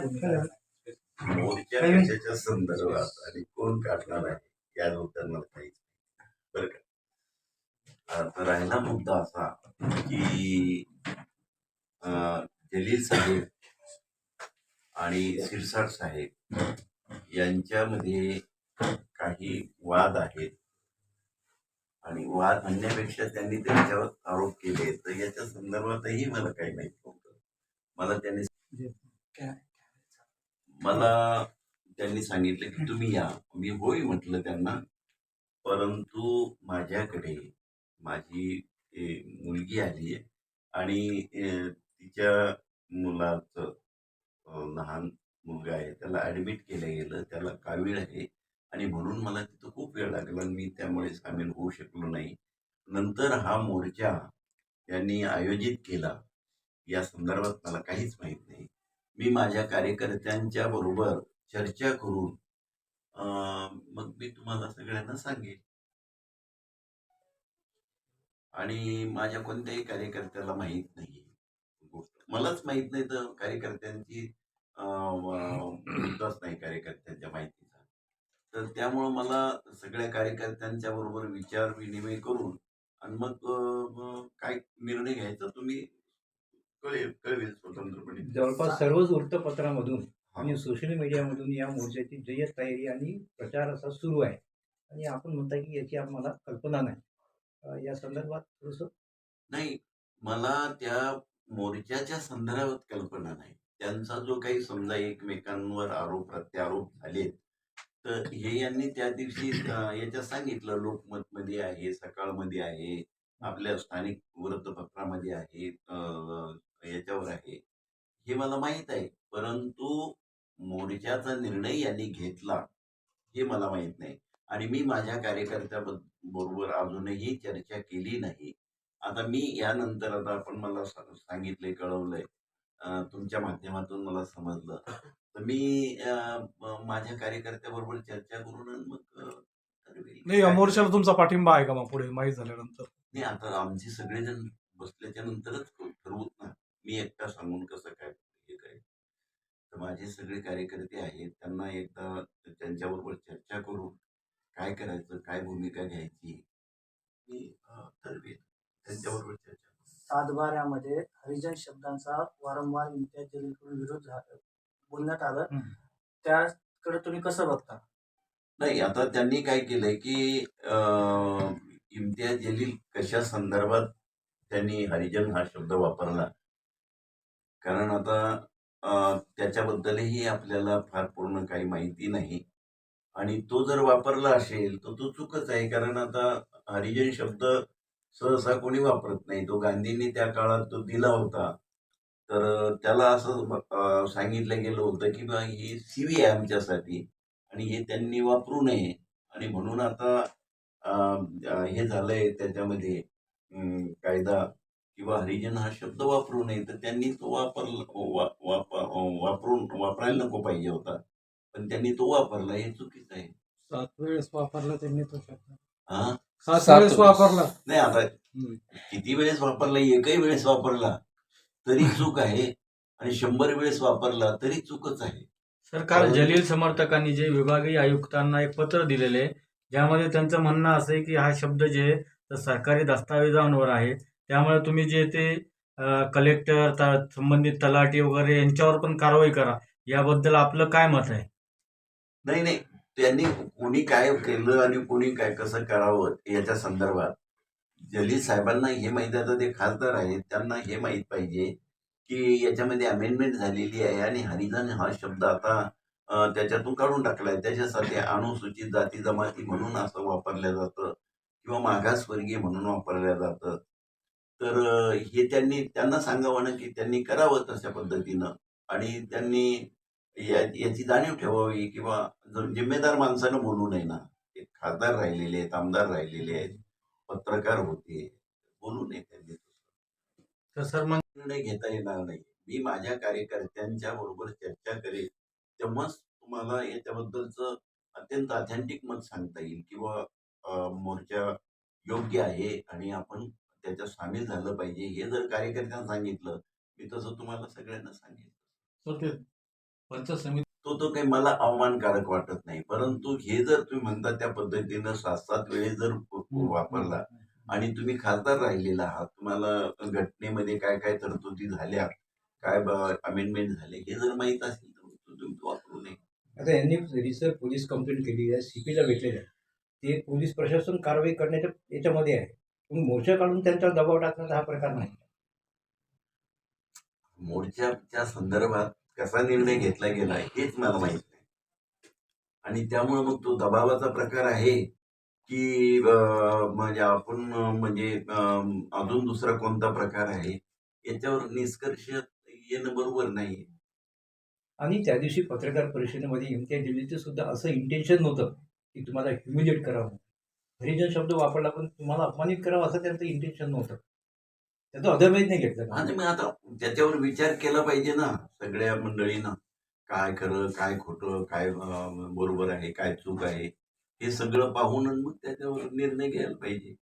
मोर्चा कशाच्या संदर्भात आणि कोण काढणार आहे? याबद्दल मला काहीच बरं का? राहिला मुद्दा असा की जलील साहेब आणि सिरसाट साहेब यांच्यामध्ये काही वाद आहेत. आणि वाद म्हणण्यापेक्षा त्यांनी त्यांच्यावर आरोप केले. तर याच्या संदर्भातही मला काही माहीत नव्हतं. मला त्यांनी मला त्यांनी सांगितलं की तुम्ही या. मी होय म्हटलं त्यांना. परंतु माझ्याकडे माझी मुलगी आली आहे आणि तिच्या मुलाचं लहान मुलगा आहे. त्याला ॲडमिट केलं गेलं. त्याला कावीळ आहे. आणि म्हणून मला तिथं खूप वेळ लागला आणि मी त्यामुळे सामील होऊ शकलो नाही. नंतर हा मोर्चा त्यांनी आयोजित केला. या संदर्भात मला काहीच माहीत नाही. मी माझ्या कार्यकर्त्यांच्या बरोबर चर्चा करून मग मी तुम्हाला सगळ्यांना सांगेन. आणि माझ्या कोणत्याही कार्यकर्त्याला माहीत नाही गोष्ट मलाच माहीत नाही तर कार्यकर्त्यांची अं, नाही कार्यकर्त्यांच्या माहितीचा. तर त्यामुळं मला सगळ्या कार्यकर्त्यांच्या बरोबर विचार विनिमय करून आणि मग काय निर्णय घ्यायचा तुम्ही कळेल कळवेल स्वतंत्रपणे जवळपास सर्वच वृत्तपत्रामधून आणि सोशल मीडियामधून या मोर्चाची जय्यत तयारी आणि प्रचार असा सुरू आहे. आणि आपण म्हणता की याची आम्हाला कल्पना नाही. या संदर्भात थोडंसं नाही मला त्या मोर्चाच्या संदर्भात कल्पना नाही. त्यांचा जो काही समजा एकमेकांवर आरोप प्रत्यारोप झालेत तर हे यांनी त्या दिवशी अं, याच्यात सांगितलं लोकमत मध्ये आहे सकाळमध्ये आहे आपल्या स्थानिक वृत्तपत्रामध्ये आहे याच्यावर आहे. हे मला माहीत आहे. परंतु मोर्चाचा निर्णय यांनी घेतला हे मला माहीत नाही. आणि मी माझ्या कार्यकर्त्या बरोबर अजूनही चर्चा केली नाही. आता मी यानंतर आता आपण मला सा- सांगितलंय कळवलंय. तुमच्या माध्यमातून मला समजलं. तर मी माझ्या कार्यकर्त्याबरोबर चर्चा करून मग. नाही या मोर्चाला तुमचा पाठिंबा आहे का मग पुढे? माहीत झाल्यानंतर. नाही आता आमचे सगळेजण बसल्याच्या नंतरच मी एकटा सांगून कसं काय हे तर माझे सगळे कार्यकर्ते आहेत त्यांना एकदा त्यांच्याबरोबर चर्चा करून काय करायचं काय भूमिका घ्यायची मी अं, ठरवेल त्यांच्याबरोबर चर्चा करू. सातबाऱ्यामध्ये हरिजन शब्दांचा वारंवार इम्तियाज जलीलकडून विरोध झाला बोलण्यात आलं. त्याकडे तुम्ही कसं बघता नाही आता त्यांनी काय केलंय की इम्तियाज जलील कशा संदर्भात त्यांनी हरिजन हा शब्द वापरला कारण आता त्याच्याबद्दलही आपल्याला फार पूर्ण काही माहिती नाही. आणि तो जर वापरला असेल तर तो चुकच आहे. कारण आता हरिजन शब्द सहसा कोणी वापरत नाही. तो गांधींनी त्या काळात तो दिला होता. तर त्याला असं सांगितलं गेलं होतं की बा ही सीवी आहे आमच्यासाठी आणि हे त्यांनी वापरू नये. आणि म्हणून आता हे झालंय त्याच्यामध्ये कायदा किंवा हरिजन हा शब्द वापरू नये तर त्यांनी तो वापरला वापरून वापरायला नको पाहिजे होता. पण त्यांनी तो वापरला हे चुकीचं आहे. सात वेळेस वापरला त्यांनी तो शब्द. हा? सात वेळेस. वापरला. नाही आता. किती वेळेस वापरला एकही वेळेस वापरला तरी चूक आहे. आणि शंभर वेळेस वापरला तरी चूकच आहे. सर काल परंतु- जलील समर्थकांनी जे विभागीय आयुक्तांना एक पत्र दिलेले आहे, ज्यामध्ये त्यांचं म्हणणं असं आहे की हा शब्द जे तर सरकारी दस्तावेजांवर आहे. त्यामुळे तुम्ही जे ते कलेक्टर त- संबंधित तलाठी वगैरे यांच्यावर पण कारवाई करा. याबद्दल आपलं काय मत आहे? नाही नाही. त्यांनी कोणी काय केलं आणि कोणी काय कसं करावं याच्या संदर्भात जलील साहेबांना हे माहिती आता ते खासदार आहेत त्यांना हे माहीत पाहिजे की याच्यामध्ये अमेंडमेंट झालेली आहे आणि हरिजन हा शब्द आता त्याच्यातून काढून टाकलाय. त्याच्यासाठी अनुसूचित जाती जमाती म्हणून असं वापरलं जातं किंवा मागासवर्गीय म्हणून वापरलं जातं. तर हे त्यांनी त्यांना सांगावं ना की त्यांनी करावं तशा पद्धतीनं. आणि त्यांनी याची जाणीव ठेवावी किंवा जिम्मेदार माणसानं बोलू नये ना. ते खासदार राहिलेले आहेत आमदार राहिलेले आहेत पत्रकार होते बोलू नये त्यांनी तर सर मग निर्णय घेता येणार नाही. मी माझ्या कार्यकर्त्यांच्या बरोबर चर्चा करेल. तेव्हाच तुम्हाला याच्याबद्दलचं अत्यंत ऑथेंटिक मत सांगता येईल किंवा मोर्चा योग्य आहे आणि आपण त्याच्यात सामील झालं पाहिजे हे जर कार्यकर्त्यांना सांगितलं मी तसं तुम्हाला सगळ्यांना ते पंचायत समिती तो तो काही मला अवमानकारक वाटत नाही. परंतु हे जर तुम्ही म्हणता त्या पद्धतीनं सात सात वेळेस जर वापरला आणि तुम्ही खासदार राहिलेला आहात तुम्हाला घटनेमध्ये काय काय तरतुदी झाल्या काय अमेंडमेंट झाले हे जर माहीत असेल तर तुम्ही तो वापरू नये. आता यांनी रिसर पोलीस कंप्लेंट केली आहे सीपीला भेटलेलं आहे ते पोलीस प्रशासन कारवाई करण्याच्या याच्यामध्ये आहे. मोर्चा काढून त्यांच्यावर दबाव टाकण्याचा हा प्रकार नाही. मोर्चाच्या संदर्भात कसा निर्णय घेतला गेला हेच मला माहीत नाही. आणि त्यामुळे मग तो दबावाचा प्रकार आहे की म्हणजे आपण म्हणजे अजून दुसरा कोणता प्रकार आहे याच्यावर निष्कर्ष येणं बरोबर नाही आणि त्या दिवशी पत्रकार परिषदेमध्ये इम्तियाज जलीलचं सुद्धा असं इंटेन्शन नव्हतं की तुम्हाला ह्युमिलेट करावं. हरिजन शब्द वापरला पण तुम्हाला अपमानित करावं असं त्यांचं इंटेन्शन नव्हतं. त्याचं अदरवाईज नाही घेतलं. आणि मी आता त्याच्यावर विचार केला पाहिजे ना सगळ्या मंडळीनं काय खरं काय खोटं काय बरोबर आहे काय चूक आहे हे सगळं पाहून मग त्याच्यावर निर्णय घ्यायला पाहिजे.